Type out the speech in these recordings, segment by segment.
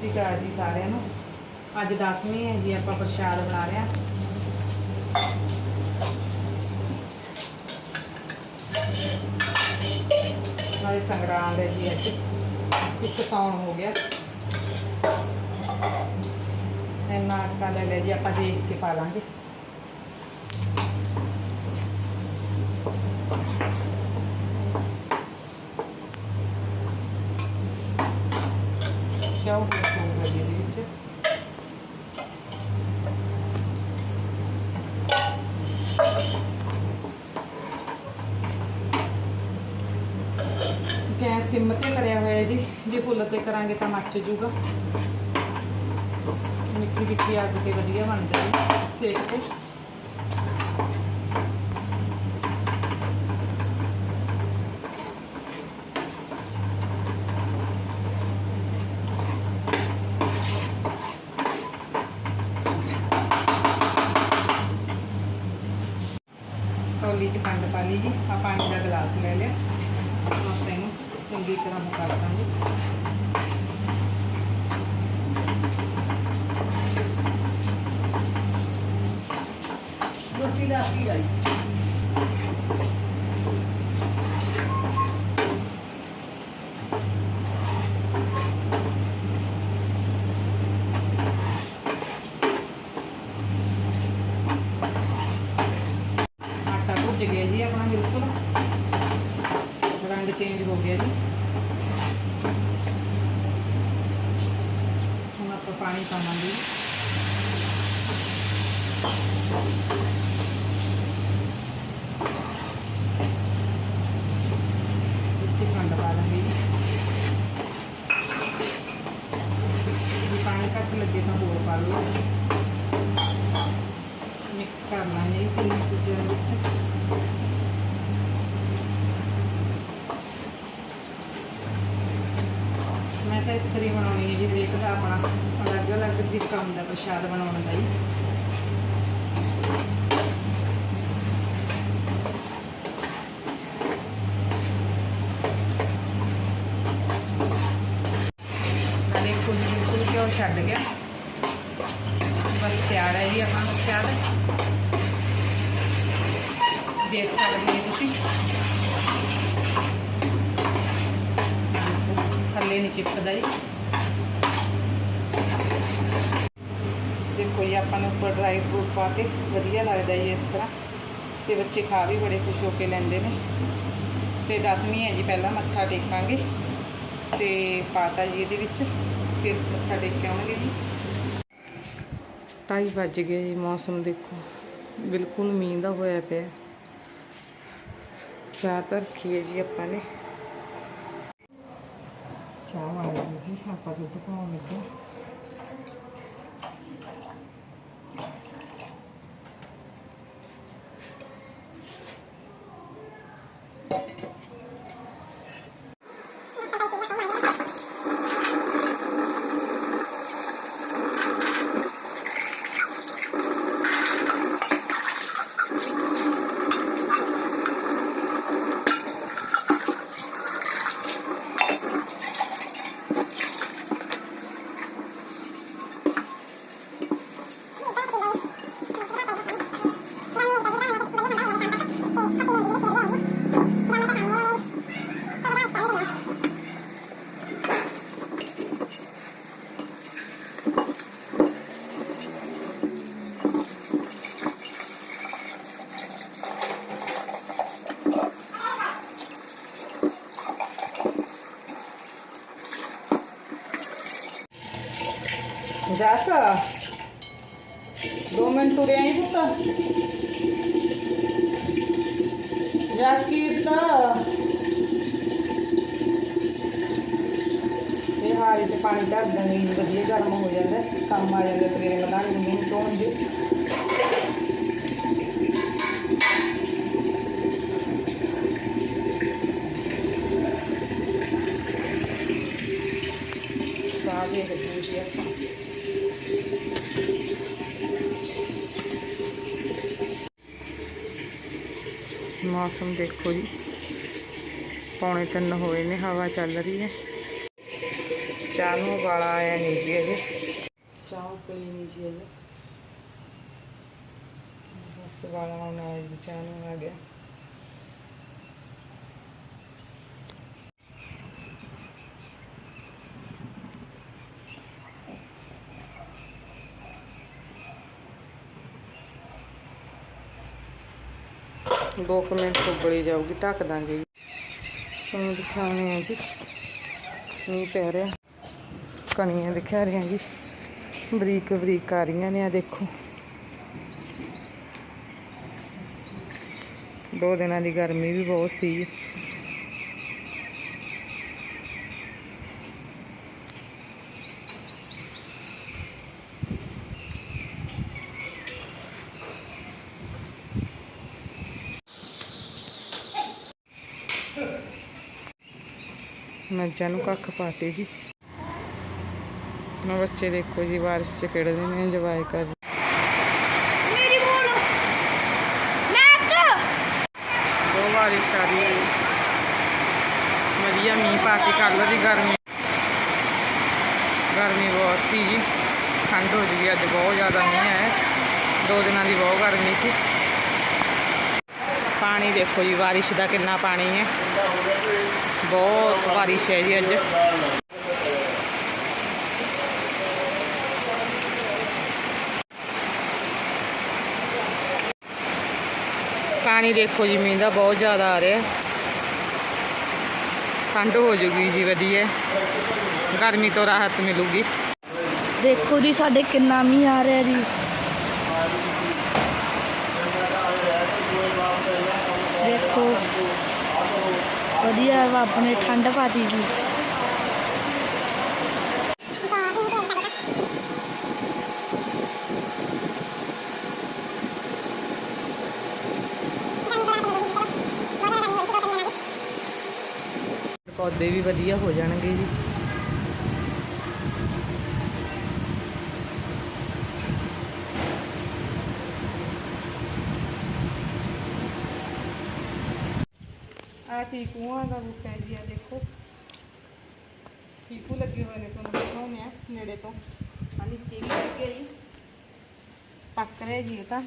ਸਤਿ ਸ਼੍ਰੀ ਅਕਾਲ ਜੀ ਸਾਰਿਆਂ ਨੂੰ। ਅੱਜ 10ਵੀਂ ਹੈ ਜੀ, ਆਪਾਂ ਪ੍ਰਸ਼ਾਦ ਬਣਾ ਰਹੇ ਹਾਂ ਨਾਲੇ ਸੰਗਰਾਂਦ ਹੈ ਜੀ ਅੱਜ। ਇੱਕ ਸੌਣ ਹੋ ਗਿਆ। ਇੰਨਾ ਆਟਾ ਲੈ ਲਿਆ ਜੀ, ਆਪਾਂ ਦੇਖ ਕੇ ਪਾ ਲਾਂਗੇ। ਕਿਉਂ ਹੋਊਗਾ ਜੀ ਇਹਦੇ ਵਿੱਚ ਗੈਸ ਸਿਮ ਤੇ ਕਰਿਆ ਹੋਇਆ ਜੀ ਜੇ ਫੁੱਲ ਤੇ ਕਰਾਂਗੇ ਤਾਂ ਮੱਚ ਜੂਗਾ ਮਿੱਠੀ ਮਿੱਠੀ ਅੱਗ ਤੇ ਵਧੀਆ ਬਣਦਾ ਜੀ ਸੇਕ ਤੇ ਕੌਲੀ ਚ ਖੰਡ ਪਾ ਲਈ ਜੀ ਆ ਪਾਣੀ ਦਾ ਗਲਾਸ ਲੈ ਲਿਆ। ਆਪਾਂ ਇਹਨੂੰ ਚੰਗੀ ਤਰ੍ਹਾਂ ਕਰ ਦਾਂਗੇ ਰੋਟੀ ਦਾ ਕੀ ਆਈ ਆਟਾ ਭੁੱਜ ਗਿਆ ਜੀ ਆਪਣਾ ਬਿਲਕੁਲ ਰੰਗ ਚੇਂਜ ਹੋ ਗਿਆ ਜੀ ਹੁਣ ਆਪਾਂ ਪਾਣੀ ਪਾਵਾਂਗੇ ਵਿੱਚ ਖੰਡ ਪਾ ਦਾਂਗੇ ਜੇ। ਪਾਣੀ ਘੱਟ ਲੱਗੇ ਤਾਂ ਹੋਰ ਪਾ ਲਓ। ਮਿਕਸ ਕਰ ਲਾਂਗੇ ਤਿੰਨ ਚੀਜ਼ਾਂ ਵਿੱਚ। ਮੈਂ ਤਾਂ ਇਸ ਤਰੀ ਬਣਾਉਣੀ ਹੈ ਜੀ, ਦੇਖਦਾ ਆਪਣਾ ਅਲੱਗ ਅਲੱਗ ਦੀ ਕੰਮ ਪ੍ਰਸ਼ਾਦ ਬਣਾਉਣ ਦਾ ਜੀ ਮੈਂ ਦੇਖੋ ਜੀ ਬਿਲਕੁਲ ਘਿਓ ਛੱਡ ਗਿਆ ਬਸ ਤਿਆਰ ਹੈ ਜੀ ਆਪਣਾ ਪ੍ਰਸ਼ਾਦ ਦੇਖ ਸਕਦੇ ਹੋ ਤੁਸੀਂ ਥੱਲੇ ਨਹੀਂ ਚਿਪਕਦਾ ਜੀ। ਦੇਖੋ ਜੀ, ਆਪਾਂ ਨੂੰ ਉੱਪਰ ਡਰਾਈ ਫਰੂਟ ਪਾ ਕੇ ਵਧੀਆ ਲੱਗਦਾ ਜੀ ਇਸ ਤਰ੍ਹਾਂ। ਤੇ ਬੱਚੇ ਖਾ ਵੀ ਬੜੇ ਖੁਸ਼ ਹੋ ਕੇ ਲੈਂਦੇ ਨੇ। ਤੇ ਦਸਵੀਂ ਹੈ ਜੀ, ਪਹਿਲਾਂ ਮੱਥਾ ਟੇਕਾਂਗੇ। ਤੇ ਪਾਤਾ ਜੀ ਇਹਦੇ ਵਿੱਚ, ਫਿਰ ਮੱਥਾ ਟੇਕ ਕੇ ਆਉਣਗੇ ਜੀ। ਢਾਈ ਵੱਜ ਗਏ ਜੀ ਮੌਸਮ, ਦੇਖੋ। ਬਿਲਕੁਲ ਮੀਂਹ ਦਾ ਹੋਇਆ ਪਿਆ। ਚਾਹ ਤਾਂ ਰੱਖੀ ਹੈ ਜੀ ਆਪਾਂ ਨੇ। ਚਾਹ ਵਾਲੀ ਜੀ ਆਪਾਂ ਦੁੱਧ ਪਾਉਣ ਲੱਗੇ ਹਾਂ। ਜਸ ਦੋ ਮਿੰਟ ਤੁਰੇ ਆਈ ਪੁੱਤ ਜਸ ਕੀਤਾ ਇਹ ਹਾਰੇ ਤੇ ਪਾਣੀ ਧਰ ਦਿੰਦੇ ਜੀ ਵਧੀਆ ਗਰਮ ਹੋ ਜਾਂਦਾ ਹੈ। ਕੰਮ ਆ ਜਾਂਦਾ ਸਵੇਰੇ ਮਲਾਣੀ ਨੂੰ ਮੂੰਹ ਧੋਣ ਦੇ ਸਾਹ ਦੇ ਰੱਖੀ ਜੀ ਆਪਾਂ ਮੌਸਮ ਦੇਖੋ ਜੀ। ਪੌਣੇ ਤਿੰਨ ਹੋਏ ਨੇ, ਹਵਾ ਚੱਲ ਰਹੀ ਹੈ। ਚਾਹ ਨੂੰ ਉਬਾਲਾ ਆਇਆ ਨਹੀਂ ਜੀ ਅਜੇ। ਚਾਹ ਉਬਲੀ ਨਹੀਂ ਜੀ ਅਜੇ। ਬਸ ਉਬਾਲਾ ਆਉਣ ਆਇਆ ਜੀ, ਚਾਹ ਨੂੰ ਆ ਗਿਆ। ਦੋ ਕੁ ਮਿੰਟ ਉਬਲੀ ਜਾਊਗੀ, ਢੱਕ ਦਾਂਗੇ ਜੀ। ਤੁਹਾਨੂੰ ਆ ਜੀ। ਮੀਂਹ ਪੈ ਰਿਹਾ। ਕਣੀਆਂ ਦਿਖਾ ਰਹੀਆਂ ਜੀ। ਬਰੀਕ ਬਰੀਕ ਆ ਰਹੀਆਂ ਨੇ, ਆ ਦੇਖੋ। ਦੋ ਦਿਨਾਂ ਦੀ ਗਰਮੀ ਵੀ ਬਹੁਤ ਸੀ। ਮੱਝਾਂ ਨੂੰ ਕੱਖ ਪਾਤੇ ਜੀ। ਮੈਂ ਬੱਚੇ ਦੇਖੋ ਜੀ ਬਾਰਿਸ਼ ਚ ਖੇਡਦੇ ਨੇ ਇੰਜੋਏ ਕਰ ਮੇਰੀ ਬੋਲ। ਨੱਕ। ਦੋ ਬਾਰਿਸ਼ ਆ ਰਹੀ ਹੈ। ਵਧੀਆ ਮੀਂਹ ਪਾ ਕੇ ਕੱਲ੍ਹ ਦੀ ਗਰਮੀ। ਗਰਮੀ ਬਹੁਤ ਸੀ ਜੀ। ਠੰਡ ਹੋ ਗਈ ਅੱਜ ਬਹੁਤ ਜ਼ਿਆਦਾ ਮੀਂਹ ਆਇਆ। ਦੋ ਦਿਨਾਂ ਦੀ ਬਹੁਤ ਗਰਮੀ ਸੀ। ਪਾਣੀ ਦੇਖੋ ਜੀ ਬਾਰਿਸ਼ ਦਾ ਕਿੰਨਾ ਪਾਣੀ ਹੈ ਬਹੁਤ ਬਾਰਿਸ਼ ਹੈ ਜੀ ਅੱਜ ਪਾਣੀ ਦੇਖੋ ਜੀ ਮੀਂਹ ਦਾ ਬਹੁਤ ਜ਼ਿਆਦਾ ਆ ਰਿਹਾ ਠੰਡ ਹੋ ਜੂਗੀ ਜੀ ਵਧੀਆ ਗਰਮੀ ਤੋਂ ਰਾਹਤ ਮਿਲੂਗੀ ਦੇਖੋ ਜੀ ਸਾਡੇ ਕਿੰਨਾ ਮੀਂਹ ਆ ਰਿਹਾ ਜੀ ਦੇਖੋ ਵਧੀਆ ਰੱਬ ਨੇ ਠੰਡ ਪਾਤੀ ਜੀ ਪੌਦੇ ਵੀ ਵਧੀਆ ਹੋ ਜਾਣਗੇ ਜੀ। ਆ ਚੀਕੂਆਂ ਦਾ ਬੂਟਾ ਜੀ ਆ ਦੇਖੋ। ਚੀਕੂ ਲੱਗੇ ਹੋਏ ਨੇ ਸਾਨੂੰ ਦਿਖਾਉਂਦੇ ਆ ਨੇੜੇ ਤੋਂ। ਆ ਨੀਚੇ ਵੀ ਲੱਗੇ ਜੀ। ਪੱਕ ਰਹੇ ਜੀ ਤਾਂ।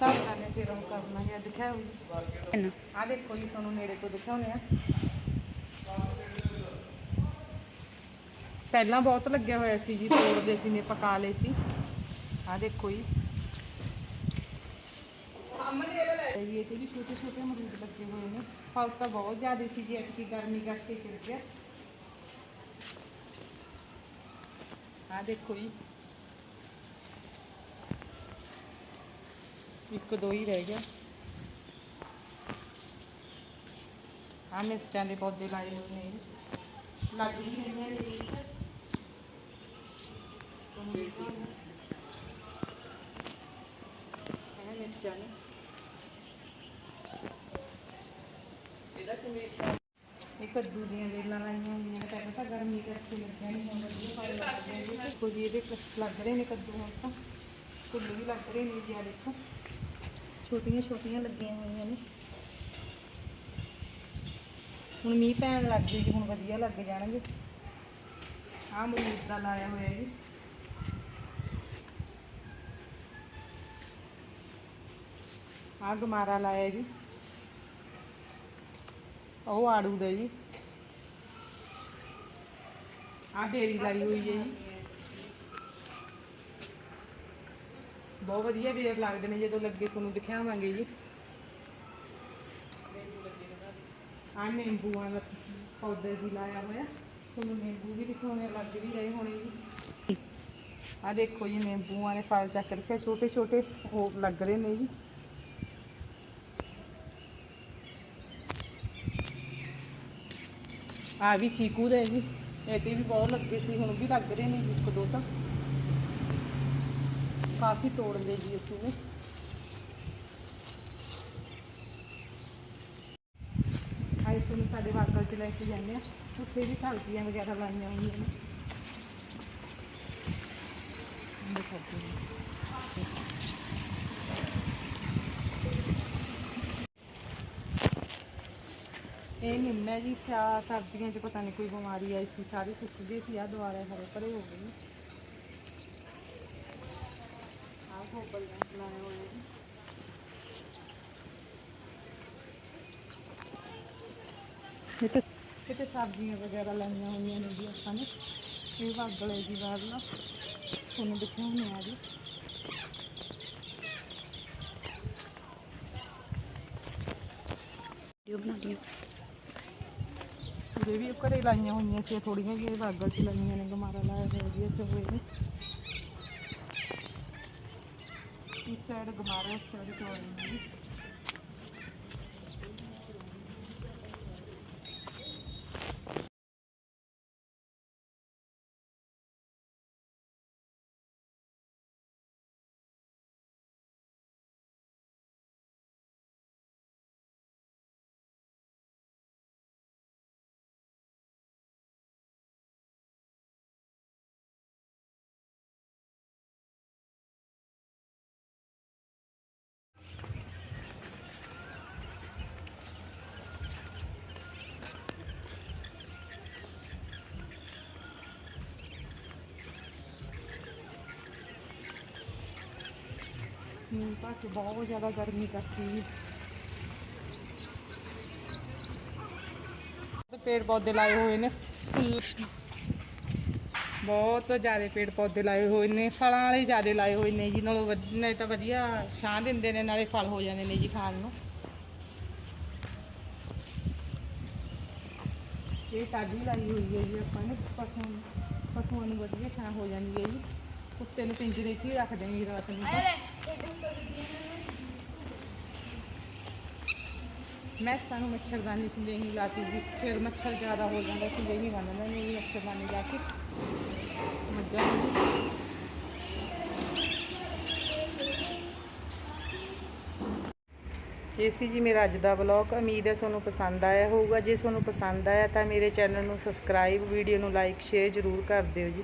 ਤਾਂ ਕਰਨੇ ਫਿਰ ਉਹ ਕਰਨਾ ਹੈ ਦਿਖਾਓ ਜੀ। ਆ ਦੇਖੋ ਜੀ ਤੁਹਾਨੂੰ ਨੇੜੇ ਤੋਂ ਦਿਖਾਉਂਦੇ ਆ। ਪਹਿਲਾਂ ਬਹੁਤ ਲੱਗਿਆ ਹੋਇਆ ਸੀ ਜੀ ਤੋੜਦੇ ਸੀ ਨੇ, ਪਕਾ ਲਏ ਸੀ। ਆ ਦੇਖੋ ਜੀ। ਇਹ ਵੀ ਇਹਦੇ ਵੀ ਛੋਟੇ ਛੋਟੇ ਅਮਰੂਦ ਲੱਗੇ ਹੋਏ ਨੇ ਫਲ ਤਾਂ ਬਹੁਤ ਜ਼ਿਆਦਾ ਸੀ ਜੀ ਐਤਕੀ ਗਰਮੀ ਕਰਕੇ ਚਿਰ ਗਿਆ ਆ ਦੇਖੋ ਜੀ ਇੱਕ ਦੋ ਹੀ ਰਹਿ ਗਿਆ ਆ ਮਿਰਚਾਂ ਦੇ ਪੌਦੇ ਲਾਏ ਹੋਏ ਨੇ ਜੀ। ਲੱਗ ਵੀ ਰਹੀਆਂ ਨੇ ਜੀ ਤੁਹਾਨੂੰ ਦਿਖਾਉਂਦੀ ਹਾਂ। ਇਹ ਕੱਦੂ ਦੀਆਂ ਵੇਲਾਂ ਲਾਈਆਂ ਹੋਈਆਂ ਪਹਿਲਾਂ ਤਾਂ ਗਰਮੀ ਕਰਕੇ ਲੱਗਿਆ ਨਹੀਂ ਹੁਣ ਵਧੀਆ ਫਲ ਲੱਗਦੇ ਆ ਜੀ, ਇਹਦੇ ਲੱਗ ਰਹੇ ਨੇ ਕੱਦੂ ਹੁਣ ਤਾਂ। ਫੁੱਲ ਵੀ ਲੱਗ ਰਹੇ ਨੇ ਜੀ ਆ ਦੇਖੋ। ਛੋਟੀਆਂ ਛੋਟੀਆਂ ਲੱਗੀਆਂ ਹੋਈਆਂ ਨੇ। ਹੁਣ ਮੀਂਹ ਪੈਣ ਲੱਗ ਗਈ ਜੀ, ਹੁਣ ਵਧੀਆ ਲੱਗ ਜਾਣਗੇ। ਆਹ ਮਰੂਦ ਦਾ ਲਾਇਆ ਹੋਇਆ ਜੀ। ਆਹ ਗਮਾਰਾ ਲਾਇਆ ਜੀ। ਉਹ ਆੜੂ ਦਾ ਜੀ। ਆਹ ਢੇਰੀ ਲਾਈ ਹੋਈ ਹੈ ਜੀ। ਬਹੁਤ ਵਧੀਆ ਵੇਰ ਲੱਗਦੇ ਨੇ, ਜਦੋਂ ਲੱਗੇ ਤੁਹਾਨੂੰ ਦਿਖਾਵਾਂਗੇ ਜੀ। ਆ ਨਿੰਬੂਆਂ ਦਾ ਪੌਦਾ ਜੀ ਲਾਇਆ ਹੋਇਆ। ਤੁਹਾਨੂੰ ਨਿੰਬੂ ਵੀ ਦਿਖਾਉਣੇ ਲੱਗ ਵੀ ਰਹੇ ਹੋਣੇ ਜੀ। ਆ ਦੇਖੋ ਜੀ, ਨਿੰਬੂਆਂ ਦੇ ਫਲ ਚੱਕ ਰੱਖਿਆ ਛੋਟੇ ਛੋਟੇ ਉਹ ਲੱਗ ਰਹੇ ਨੇ ਜੀ। ਆ ਵੀ ਚੀਕੂ ਦੇ ਜੀ। ਇਹ ਵੀ ਬਹੁਤ ਲੱਗੇ ਸੀ, ਹੁਣ ਵੀ ਲੱਗ ਰਹੇ ਨੇ ਇੱਕ ਦੋ ਤਾਂ। ਕਾਫੀ ਤੋੜਦੇ ਲਏ ਜੀ ਅਸੀਂ ਨੇ। ਆਏ ਤੁਹਾਨੂੰ ਸਾਡੇ ਵਾਕਲ ਚ ਲੈ ਕੇ ਜਾਂਦੇ ਆ। ਉੱਥੇ ਵੀ ਸਬਜ਼ੀਆਂ ਵਗੈਰਾ ਲਾਈਆਂ ਹੋਈਆਂ ਨੇ। ਦੇਖੋ ਇਹ ਨਿੰਮ ਹੈ ਜੀ ਸਿਆ ਸਰਦੀਆਂ 'ਚ ਪਤਾ ਨਹੀਂ ਕੋਈ ਬਿਮਾਰੀ ਆਈ ਸੀ ਸਾਰੇ ਸੁੱਕ ਗਏ ਸੀ ਆ ਦੁਆਰੇ ਹਰੇ ਭਰੇ ਹੋ ਗਏ ਆਹ ਗੋਬਲ ਲਾਏ ਹੋਏ ਜੀ ਇਹ ਤੇ ਇਹ ਤੇ ਸਬਜ਼ੀਆਂ ਵਗੈਰਾ ਲਾਈਆਂ ਹੋਈਆਂ ਨੇ ਜੀ ਆਪਾਂ ਨੇ। ਇਹ ਵਾਗਲੇ ਦੀ ਬਾਦ ਨਾ। ਤੁਹਾਨੂੰ ਦਿਖਾਉਂਦੇ ਆ ਜੀ। ਵੀਡੀਓ ਬਣਾ ਲਈ ਇਹ ਵੀ ਘਰੇ ਲਾਈਆਂ ਹੋਈਆਂ ਸੀ ਥੋੜੀਆਂ ਜਿਹੀਆਂ ਬਾਗਲ ਚ ਲਾਈਆਂ ਨੇ, ਗਮਾਰਾ ਲਾਇਆ ਹੋਇਆ ਜੀ, ਇੱਥੇ ਹੋਏ ਨੇ। ਇਸ ਸਾਈਡ ਗਮਾਰਾ, ਇਸ ਸਾਈਡ ਤੋਂ ਆਏ ਮੀਂਹ ਪਾ ਕੇ ਬਹੁਤ ਜ਼ਿਆਦਾ ਗਰਮੀ ਕਰਤੀ। ਪੇੜ ਪੌਦੇ ਲਾਏ ਹੋਏ ਨੇ। ਬਹੁਤ ਜ਼ਿਆਦਾ ਪੇੜ ਪੌਦੇ ਲਾਏ ਹੋਏ ਨੇ। ਫਲਾਂ ਵਾਲੇ ਜ਼ਿਆਦਾ ਲਾਏ ਹੋਏ ਨੇ ਜੀ। ਨਾਲੋਂ ਵਧ- ਨਹੀਂ ਤਾਂ ਵਧੀਆ ਛਾਂ ਦਿੰਦੇ ਨੇ, ਨਾਲੇ ਫਲ ਹੋ ਜਾਂਦੇ ਨੇ ਜੀ ਖਾਣ ਨੂੰ। ਇਹ ਤਾਜ਼ੀ ਲਾਈ ਹੋਈ ਹੈ ਜੀ ਆਪਾਂ ਨੇ। ਪਸ਼ੂਆਂ ਨੂੰ ਪਸ਼ੂਆਂ ਨੂੰ ਵਧੀਆ ਛਾਂ ਹੋ ਜਾਂਦੀ ਹੈ ਜੀ। ਕੁੱਤੇ ਨੂੰ ਪਿੰਜਰੇ 'ਚ ਹੀ ਰੱਖਦੇ ਨੇ ਜੀ ਰਾਤ ਨੂੰ। ਤਾਂ। ਮੈਂ ਸਾਨੂੰ ਮੱਛਰਦਾਨੀ ਸੰਦੇਹੀ ਲਾਤੀ ਜੀ। ਫਿਰ ਮੱਛਰ ਜ਼ਿਆਦਾ ਹੋ ਜਾਂਦਾ ਸੰਦੇਹੀ ਬੰਨ੍ਹਦੇ ਨੇ ਜੀ ਮੱਛਰਦਾਨੀ ਲਾ ਕੇ ਮੱਝਾਂ ਨੂੰ। ਜੀ। ਇਹ ਸੀ ਜੀ ਮੇਰਾ ਅੱਜ ਦਾ ਵਲੌਗ। ਉਮੀਦ ਹੈ ਤੁਹਾਨੂੰ ਪਸੰਦ ਆਇਆ ਹੋਊਗਾ। ਜੇ ਤੁਹਾਨੂੰ ਪਸੰਦ ਆਇਆ ਤਾਂ ਮੇਰੇ ਚੈਨਲ ਨੂੰ ਸਬਸਕ੍ਰਾਈਬ ਵੀਡੀਓ ਨੂੰ ਲਾਈਕ ਸ਼ੇਅਰ ਜ਼ਰੂਰ ਕਰ ਦਿਓ ਜੀ।